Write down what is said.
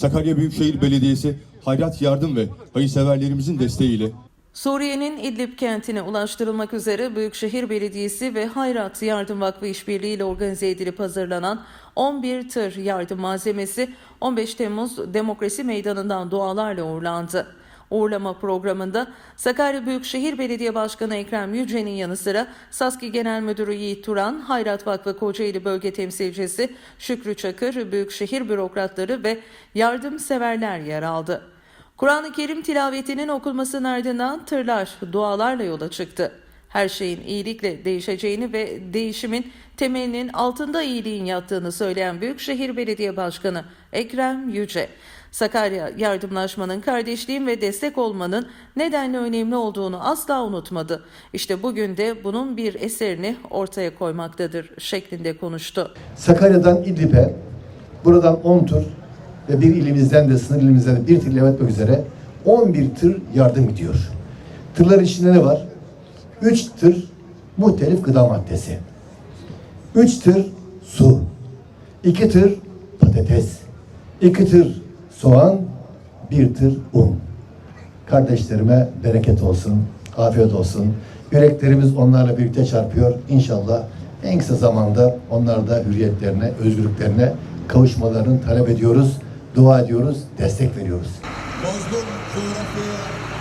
Sakarya Büyükşehir Belediyesi hayrat yardım ve hayırseverlerimizin desteğiyle Suriye'nin İdlib kentine ulaştırılmak üzere Büyükşehir Belediyesi ve Hayrat Yardım Vakfı işbirliğiyle organize edilip hazırlanan 11 tır yardım malzemesi 15 Temmuz Demokrasi Meydanı'ndan dualarla uğurlandı. Uğurlama programında Sakarya Büyükşehir Belediye Başkanı Ekrem Yüce'nin yanı sıra Saski Genel Müdürü Yiğit Turan, Hayrat Vakfı Kocaeli Bölge Temsilcisi Şükrü Çakır, Büyükşehir bürokratları ve yardımseverler yer aldı. Kur'an-ı Kerim tilavetinin okunmasının ardından tırlar dualarla yola çıktı. Her şeyin iyilikle değişeceğini ve değişimin temelinin altında iyiliğin yattığını söyleyen Büyükşehir Belediye Başkanı Ekrem Yüce, Sakarya yardımlaşmanın, kardeşliğin ve destek olmanın nedenle önemli olduğunu asla unutmadı. İşte bugün de bunun bir eserini ortaya koymaktadır şeklinde konuştu. Sakarya'dan İdlib'e, buradan 10 tur ve bir ilimizden de sınır ilimizden de bir tır etmek üzere 11 tır yardım gidiyor. Tırların içinde ne var? 3 tır muhtelif gıda maddesi. 3 tır su. 2 tır patates. 2 tır soğan. 1 tır un. Kardeşlerime bereket olsun, afiyet olsun. Yüreklerimiz onlarla birlikte çarpıyor. İnşallah en kısa zamanda onlar da hürriyetlerine, özgürlüklerine kavuşmalarını talep ediyoruz. Dua ediyoruz, destek veriyoruz. Coğrafyaya